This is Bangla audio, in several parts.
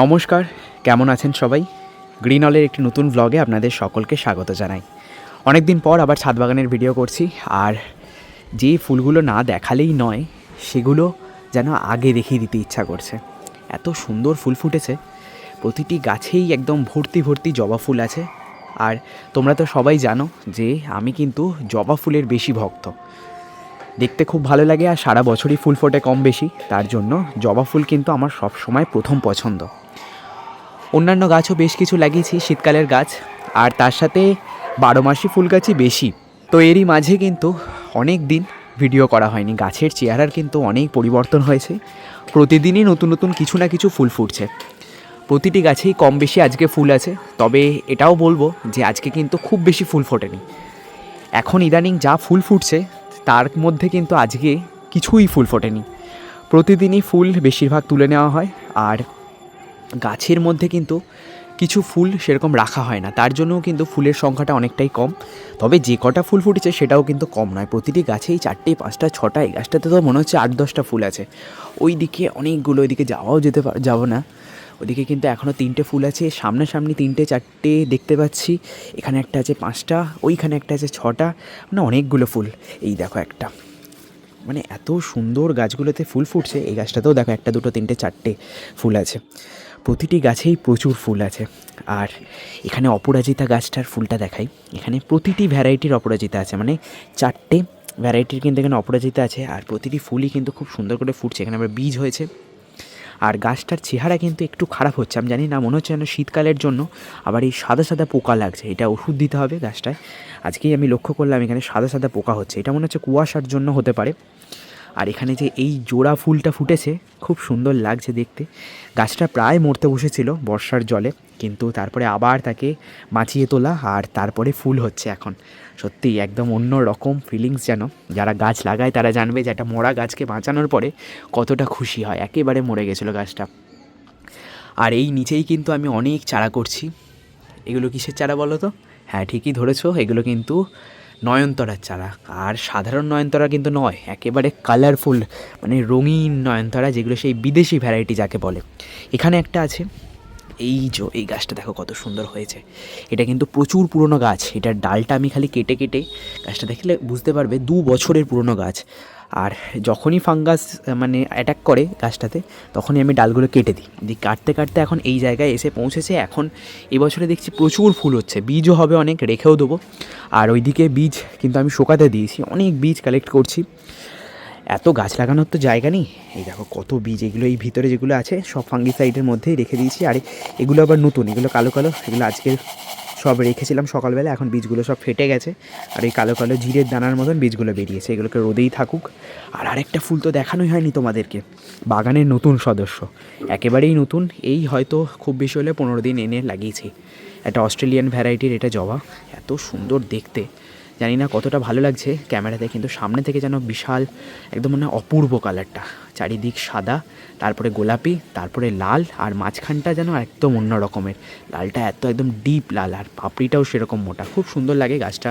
নমস্কার, কেমন আছেন সবাই? গ্রিন অলের একটি নতুন ব্লগে আপনাদের সকলকে স্বাগত জানাই। অনেক দিন পর আবার ছাদ বাগানের ভিডিও করছি, আর যে ফুলগুলো না দেখালেই নয়, সেগুলো যেন আগে দেখিয়ে দিতে ইচ্ছা করছে। এত সুন্দর ফুল ফুটেছে, প্রতিটি গাছেই একদম ভর্তি ভর্তি জবা ফুল আছে। আর তোমরা তো সবাই জানো যে আমি কিন্তু জবা ফুলের বেশি ভক্ত। দেখতে খুব ভালো লাগে আর সারা বছরই ফুল ফোটে কম বেশি, তার জন্য জবা ফুল কিন্তু আমার সব সময় প্রথম পছন্দ। অন্যান্য গাছও বেশ কিছু লাগিয়েছি শীতকালের গাছ, আর তার সাথে বারো মাসি ফুল গাছই বেশি। তো এরই মাঝে কিন্তু অনেক দিন ভিডিও করা হয়নি। গাছের চেহারার কিন্তু অনেক পরিবর্তন হয়েছে। প্রতিদিনই নতুন নতুন কিছু না কিছু ফুল ফুটছে। প্রতিটি গাছেই কম বেশি আজকে ফুল আছে, তবে এটাও বলব যে আজকে কিন্তু খুব বেশি ফুল ফোটেনি। এখন ইদানিং যা ফুল ফুটছে, তার মধ্যে কিন্তু আজকে কিছুই ফুল ফোটেনি। প্রতিদিনই ফুল বেশিরভাগ তুলে নেওয়া হয়, আর গাছের মধ্যে কিন্তু কিছু ফুল সেরকম রাখা হয় না। তার জন্যও কিন্তু ফুলের সংখ্যাটা অনেকটাই কম। তবে যে কটা ফুল ফুটেছে সেটাও কিন্তু কম নয়। প্রতিটি গাছেই চারটে, পাঁচটা, ছটা, এই গাছটাতে তো মনে হচ্ছে আট, দশটা ফুল আছে। ওই দিকে অনেকগুলো ওইদিকে যাওয়াও যেতে যাব না। ওদিকে কিন্তু এখনও তিনটে ফুল আছে। সামনাসামনি তিনটে, চারটে দেখতে পাচ্ছি। এখানে একটা আছে পাঁচটা, ওইখানে একটা আছে ছটা। মানে অনেকগুলো ফুল। এই দেখো একটা। মানে এত সুন্দর গাছগুলোতে ফুল ফুটছে। এই গাছটাতেও দেখো একটা, দুটো, তিনটে, চারটে ফুল আছে। প্রতিটি গাছেই প্রচুর ফুল আছে। আর এখানে অপরাজিতা গাছটার ফুলটা দেখাই। এখানে প্রতিটি ভ্যারাইটির অপরাজিতা আছে। মানে চারটে ভ্যারাইটির কিন্তু এখানে অপরাজিতা আছে আর প্রতিটি ফুলই কিন্তু খুব সুন্দর করে ফুটছে। এখানে আবার বীজ হয়েছে। আর গাছটার চেহারা কিন্তু একটু খারাপ হচ্ছে। আমি জানি না, মনে হচ্ছে যেন শীতকালের জন্য আবার এই সাদা সাদা পোকা লাগছে। এটা ওষুধ দিতে হবে গাছটায়। আজকেই আমি লক্ষ্য করলাম এখানে সাদা সাদা পোকা হচ্ছে। এটা মনে হচ্ছে কুয়াশার জন্য হতে পারে। আর এখানে যে এই জোড়া ফুলটা ফুটেছে, খুব সুন্দর লাগছে দেখতে। গাছটা প্রায় মরতে বসেছিল বর্ষার জলে, কিন্তু তারপরে আবার তাকে বাঁচিয়ে তোলা আর তারপরে ফুল হচ্ছে এখন। সত্যি একদম অন্য রকম ফিলিংস যেন। যারা গাছ লাগায় তারা জানবে যে একটা মরা গাছকে বাঁচানোর পরে কতটা খুশি হয়, একেবারে মরে গেছিল গাছটা। আর এই নিচেই কিন্তু আমি অনেক চারা করছি। এগুলো কিসের চারা বলো তো? হ্যাঁ ঠিকই ধরেছো, এগুলো কিন্তু নয়নতরার চারা। আর সাধারণ নয়নতরা কিন্তু নয়, একেবারে কালারফুল মানে রঙিন নয়নতরা, যেগুলো সেই বিদেশি ভ্যারাইটি যাকে বলে। এখানে একটা আছে, এই যে, এই গাছটা দেখো কত সুন্দর হয়েছে। এটা কিন্তু প্রচুর পুরনো গাছ, এটার ডালটা আমি খালি কেটে কেটে, গাছটা দেখলে বুঝতে পারবে দু বছরের পুরনো গাছ। আর যখনই ফাঙ্গাস মানে অ্যাটাক করে গাছটাতে, তখনই আমি ডালগুলো কেটে দিই। দিয়ে কাটতে কাটতে এখন এই জায়গায় এসে পৌঁছেছে। এখন এবছরে দেখছি প্রচুর ফুল হচ্ছে। বীজও হবে অনেক, রেখেও দেবো। আর ওইদিকে বীজ কিন্তু আমি শোকাতে দিয়েছি। অনেক বীজ কালেক্ট করছি। এত গাছ লাগানোর তো জায়গা নেই। এই দেখো কত বীজ, এগুলো এই ভিতরে যেগুলো আছে, সব ফাঙ্গিসাইডের মধ্যেই রেখে দিয়েছি। আর এগুলো আবার নতুন, এগুলো কালো কালো, এগুলো আজকে সব রেখেছিলাম সকালবেলা, এখন বীজগুলো সব ফেটে গেছে। আর এই কালো কালো জিরের দানার মতন বীজগুলো বেরিয়েছে, এগুলোকে রোদেই থাকুক। আর আরেকটা ফুল তো দেখানোই হয়নি তোমাদেরকে, বাগানের নতুন সদস্য। একেবারেই নতুন, এই হয়তো খুব বেশি হলে পনেরো দিন এনে লাগিয়েছি। একটা অস্ট্রেলিয়ান ভ্যারাইটির এটা জবা, এত সুন্দর দেখতে। জানি না কতটা ভালো লাগছে। ক্যামেরাতে কিন্তু সামনে থেকে যেন বিশাল একদম মানে অপূর্ব কালারটা। চারিদিক সাদা, তারপরে গোলাপি, তারপরে লাল আর মাঝখানটা যেন একদম অন্য রকমের। লালটা এত একদম ডিপ লাল আর পাপড়িটাও সেরকম মোটা। খুব সুন্দর লাগে গাছটা।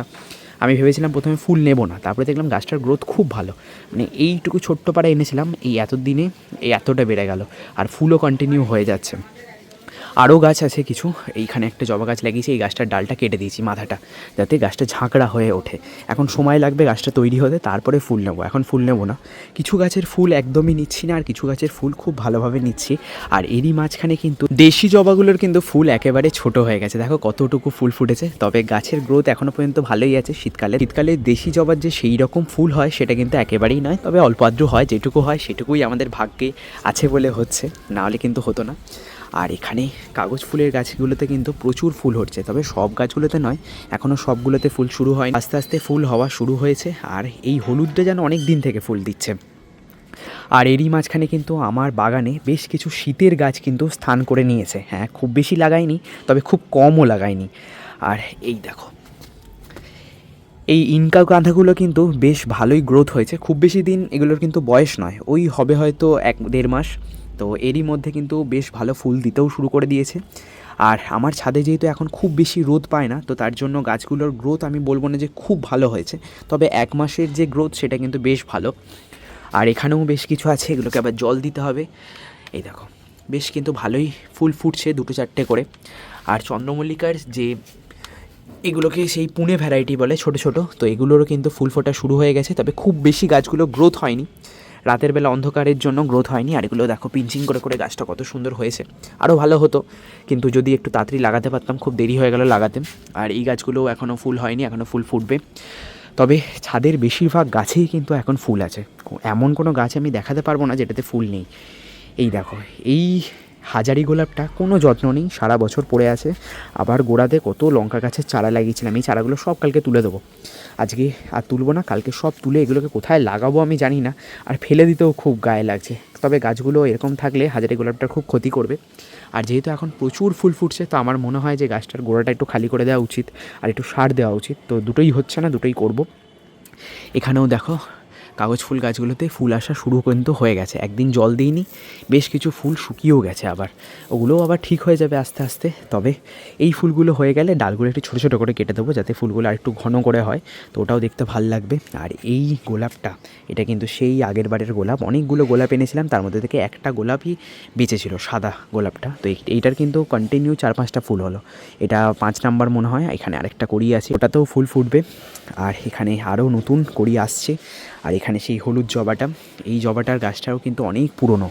আমি ভেবেছিলাম প্রথমে ফুল নেব না, তারপরে দেখলাম গাছটার গ্রোথ খুব ভালো। মানে এইটুকু ছোট্ট পাড়া এনেছিলাম, এই এত দিনে এই এতটা বেড়ে গেল। আর ফুলও কন্টিনিউ হয়ে যাচ্ছে। আরও গাছ আছে কিছু। এইখানে একটা জবা গাছ লাগিয়েছি, এই গাছটার ডালটা কেটে দিয়েছি মাথাটা, যাতে গাছটা ঝাঁকড়া হয়ে ওঠে। এখন সময় লাগবে গাছটা তৈরি হতে, তারপরে ফুল নেব। এখন ফুল নেব না। কিছু গাছের ফুল একদমই নিচ্ছি না, আর কিছু গাছের ফুল খুব ভালোভাবে নিচ্ছি। আর এরই মাঝখানে কিন্তু দেশি জবাগুলোর কিন্তু ফুল একেবারে ছোট হয়ে গেছে। দেখো কতটুকু ফুল ফুটেছে। তবে গাছের গ্রোথ এখনও পর্যন্ত ভালোই আছে। শীতকালে শীতকালে দেশি জবার যে সেই রকম ফুল হয়, সেটা কিন্তু একেবারেই নয়। তবে অল্প আদ্র হয়, যেটুকু হয়, সেটুকুই আমাদের ভাগ্যে আছে বলে হচ্ছে। নাহলে কিন্তু হতো না। আর এখানে কাগজ ফুলের গাছগুলোতে কিন্তু প্রচুর ফুল হচ্ছে, তবে সব গাছগুলোতে নয় এখনও সবগুলোতে ফুল শুরু হয় আস্তে আস্তে ফুল হওয়া শুরু হয়েছে আর এই হলুদটা যেন অনেক দিন থেকে ফুল দিচ্ছে। আর এরই মাঝখানে কিন্তু আমার বাগানে বেশ কিছু শীতের গাছ কিন্তু স্থান করে নিয়েছে। হ্যাঁ খুব বেশি লাগাইনি, তবে খুব কমও লাগাইনি। আর এই দেখো, এই ইনকা গাঁধাগুলো কিন্তু বেশ ভালোই গ্রোথ হয়েছে। খুব বেশি দিন এগুলোর কিন্তু বয়স নয়, ওই হবে হয়তো এক দেড় মাস। তো এরই মধ্যে কিন্তু বেশ ভালো ফুল দিতেও শুরু করে দিয়েছে। আর আমার ছাদে যেহেতু এখন খুব বেশি রোদ পায় না, তো তার জন্য গাছগুলোর গ্রোথ আমি বলব না যে খুব ভালো হয়েছে, তবে এক মাসের যে গ্রোথ সেটা কিন্তু বেশ ভালো। আর এখানেও বেশ কিছু আছে, এগুলোকে আবার জল দিতে হবে। এই দেখো, বেশ কিন্তু ভালোই ফুল ফুটছে দুটো চারটে করে। আর চন্দ্রমল্লিকার যে এগুলোকে সেই পুনে ভ্যারাইটি বলে ছোট ছোট, তো এগুলোরও কিন্তু ফুল ফোটা শুরু হয়ে গেছে, তবে খুব বেশি গাছগুলো গ্রোথ হয়নি। রাতের বেলা অন্ধকারের জন্য গ্রোথ হয়নি, আর এগুলো দেখো পিঞ্চিং করে করে গাছটা কত সুন্দর হয়েছে। আরও ভালো হতো, কিন্তু যদি একটু তাড়াতাড়ি লাগাতে পারতাম, খুব দেরি হয়ে গেল লাগাতে। আর এই গাছগুলোও এখনও ফুল হয়নি এখনও ফুল ফুটবে। তবে ছাদের বেশিরভাগ গাছেই কিন্তু এখন ফুল আছে। এমন কোনো গাছ আমি দেখাতে পারব না যেটাতে ফুল নেই। এই দেখো, এই হাজারি গোলাপটা কোনো যত্ন নেই, সারা বছর পড়ে আছে। আবার গোড়াতে কত লঙ্কা গাছের চারা লাগিয়েছিলাম, এই চারাগুলো সব কালকে তুলে দেবো। আজকে আর তুলবো না, কালকে সব তুলে এগুলোকে কোথায় লাগাবো আমি জানি না, আর ফেলে দিতেও খুব গায়ে লাগছে। তবে গাছগুলো এরকম থাকলে হাজারি গোলাপটা খুব ক্ষতি করবে। আর যেহেতু এখন প্রচুর ফুল ফুটছে, তো আমার মনে হয় যে গাছটার গোড়াটা একটু খালি করে দেওয়া উচিত, আর একটু সার দেওয়া উচিত। তো দুটোই হচ্ছে না, দুটোই করব। এখানেও দেখো কাগজ ফুল গাছগুলোতে ফুল আসা শুরু কিন্তু হয়ে গেছে। একদিন জল দিইনি, বেশ কিছু ফুল শুকিয়েও গেছে আবার। ওগুলোও আবার ঠিক হয়ে যাবে আস্তে আস্তে। তবে এই ফুলগুলো হয়ে গেলে ডালগুলো একটু ছোটো ছোটো করে কেটে দেবো যাতে ফুলগুলো আর একটু ঘন করে হয়। তো ওটাও দেখতে ভালো লাগবে। আর এই গোলাপটা, এটা কিন্তু সেই আগের বারের গোলাপ। অনেকগুলো গোলাপ এনেছিলাম, তার মধ্যে থেকে একটা গোলাপই বেঁচেছিল, সাদা গোলাপটা। তো এইটার কিন্তু কন্টিনিউ চার পাঁচটা ফুল হলো। এটা পাঁচ নাম্বার মনে হয়, এখানে আরেকটা কড়ি আছে, ওটাতেও ফুল ফুটবে। আর এখানে আরও নতুন করি আসছে। আর এখানে সেই হলুদ জবাটা, এই জবাটার গাছটাও কিন্তু অনেক পুরনো।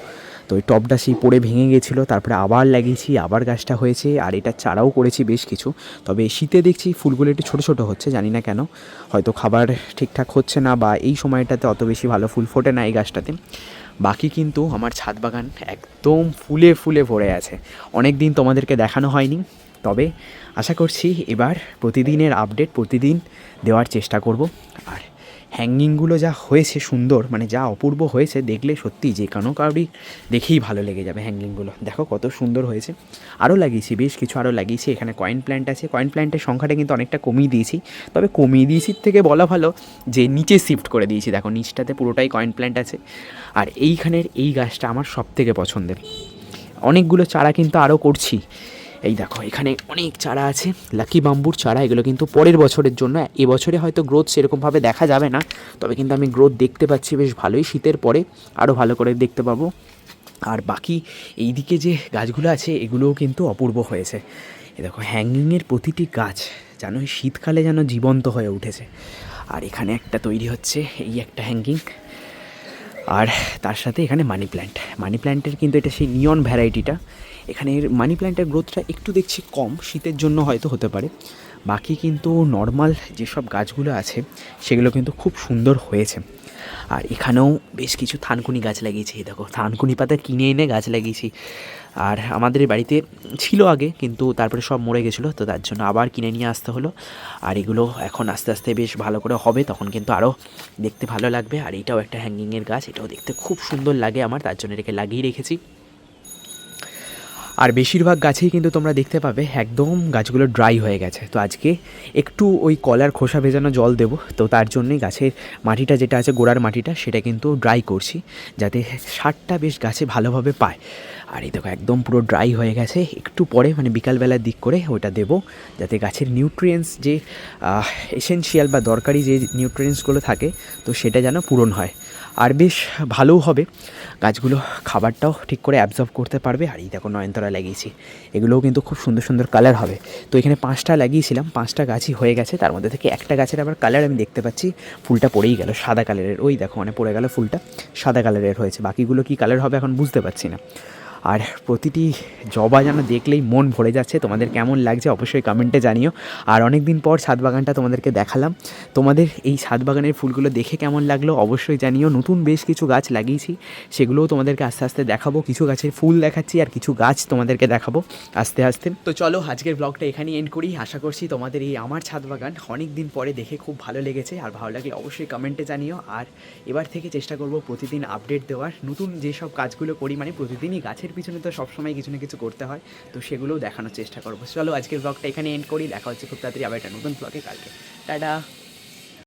তো ওই টবটা সেই পড়ে ভেঙে গেছিল, তারপরে আবার লাগিয়েছি, আবার গাছটা হয়েছে, আর এটা চারাও করেছি বেশ কিছু। তবে শীতে দেখছি ফুলগুলো একটু ছোটো ছোটো হচ্ছে, জানি না কেন। হয়তো খাবার ঠিকঠাক হচ্ছে না বা এই সময়টাতে অত বেশি ভালো ফুল ফোটে না এই গাছটাতে। বাকি কিন্তু আমার ছাদ বাগান একদম ফুলে ফুলে ভরে আছে। অনেক দিন তোমাদেরকে দেখানো হয়নি, তবে আশা করছি এবার প্রতিদিনের আপডেট, প্রতিদিন দেওয়ার চেষ্টা করব। আর হ্যাঙ্গিংগুলো যা হয়েছে সুন্দর মানে যা অপূর্ব হয়েছে, দেখলে সত্যি যে কোনো কাউরি দেখেই ভালো লেগে যাবে হ্যাঙ্গিংগুলো দেখো কত সুন্দর হয়েছে। আরও লাগিয়েছি, বেশ কিছু আরও লাগিয়েছি। এখানে কয়েন প্ল্যান্ট আছে। কয়েন প্ল্যান্টের সংখ্যাটা কিন্তু অনেকটা কমিয়ে দিয়েছি। তবে কমিয়ে দিয়েছি থেকে বলা ভালো যে নিচে শিফট করে দিয়েছি। দেখো নিচটাতে পুরোটাই কয়েন প্ল্যান্ট আছে। আর এইখানের এই গাছটা আমার সব থেকে পছন্দের। অনেকগুলো চারা কিন্তু আরও করছি। এই দেখো, এখানে অনেক চারা আছে। লাকি বাম্বুর চারা, এগুলো কিন্তু পরের বছরের জন্য। এবছরে হয়তো গ্রোথ সেরকমভাবে দেখা যাবে না, তবে কিন্তু আমি গ্রোথ দেখতে পাচ্ছি বেশ ভালোই শীতের পরে। আরও ভালো করে দেখতে পাবো। আর বাকি এই দিকে যে গাছগুলো আছে, এগুলোও কিন্তু অপূর্ব হয়েছে। এ দেখো হ্যাঙ্গিংয়ের প্রতিটি গাছ যেন শীতকালে যেন জীবন্ত হয়ে উঠেছে। আর এখানে একটা তৈরি হচ্ছে, এই একটা হ্যাঙ্গিং আর তার সাথে এখানে মানি প্ল্যান্ট মানি প্ল্যান্টের কিন্তু এটা সেই নিয়ন ভ্যারাইটিটা এখানে মানি প্ল্যান্টের গ্রোথটা একটু দেখছি কম, শীতের জন্য হয়তো হতে পারে। বাকি কিন্তু নর্মাল যেসব গাছগুলো আছে, সেগুলো কিন্তু খুব সুন্দর হয়েছে। আর এখানেও বেশ কিছু থানকুনি গাছ লাগিয়েছি দেখো, থানকুনি পাতা কিনে এনে গাছ লাগিয়েছি। আর আমাদের বাড়িতে ছিল আগে, কিন্তু তারপরে সব মরে গেছিল, তো তার জন্য আবার কিনে নিয়ে আসতে হলো। আর এগুলো এখন আস্তে আস্তে বেশ ভালো করে হবে, তখন কিন্তু আরও দেখতে ভালো লাগবে। আর এটাও একটা হ্যাঙ্গিংয়ের গাছ, এটাও দেখতে খুব সুন্দর লাগে আমার, তার জন্য এটাকে লাগিয়ে রেখেছি। আর বেশিরভাগ গাছেই কিন্তু তোমরা দেখতে পাবে একদম গাছগুলো ড্রাই হয়ে গেছে। তো আজকে একটু ওই কলার খোসা ভেজানো জল দেবো। তো তার জন্যই গাছের মাটিটা যেটা আছে, গোড়ার মাটিটা, সেটা কিন্তু ড্রাই করছি যাতে সারটা বেশ গাছে ভালোভাবে পায়। আর এই দেখো, একদম পুরো ড্রাই হয়ে গেছে। একটু পরে মানে বিকালবেলার দিক করে ওটা দেবো যাতে গাছের নিউট্রিয়েন্টস যে এসেনশিয়াল বা দরকারি যে নিউট্রিয়েন্টসগুলো থাকে, তো সেটা যেন পূরণ হয়। আর বেশ ভালোও হবে। গাছগুলো খাবারটাও ঠিক করে অ্যাবজর্ব করতে পারবে। আর এই দেখো নয়নতারা লাগিয়েছি। এগুলোও কিন্তু খুব সুন্দর সুন্দর কালার হবে। তো এখানে পাঁচটা লাগিয়েছিলাম, পাঁচটা গাছই হয়ে গেছে। তার মধ্যে থেকে একটা গাছের আবার কালার আমি দেখতে পাচ্ছি। ফুলটা পড়েই গেল, সাদা কালারের ওই দেখো মানে পড়ে গেল ফুলটা, সাদা কালারের হয়েছে। বাকিগুলো কি কালার হবে এখন বুঝতে পারছি না। আর প্রতিটি জবা যেন দেখলেই মন ভরে যাচ্ছে। তোমাদের কেমন লাগছে অবশ্যই কমেন্টে জানিও। আর অনেক দিন পর ছাদ বাগানটা তোমাদেরকে দেখালাম। তোমাদের এই ছাদ বাগানের ফুলগুলো দেখে কেমন লাগল অবশ্যই জানিও। নতুন বেশ কিছু গাছ লাগিয়েছি, সেগুলোও তোমাদেরকে আস্তে আস্তে দেখাবো। কিছু গাছের ফুল দেখাচ্ছি আর কিছু গাছ তোমাদেরকে দেখাবো আস্তে আস্তে। তো চলো আজকের ব্লগটা এখানেই এন্ড করি। আশা করছি তোমাদের এই আমার ছাদ বাগান অনেক দিন পরে দেখে খুব ভালো লেগেছে। আর ভালো লাগলে অবশ্যই কমেন্টে জানিও। আর এবার থেকে চেষ্টা করব প্রতিদিন আপডেট দেওয়ার। নতুন যেসব কাজগুলো করি মানে প্রতিদিনই গাছের পিছনে তো সবসময় কিছু না কিছু করতে হয়, তো সেগুলোও দেখানোর চেষ্টা করব। চলো আজকের ব্লগটা এখানে এন্ড করি, দেখা হচ্ছে খুব তাড়াতাড়ি আবার একটা নতুন ব্লগে কালকে। টাটা!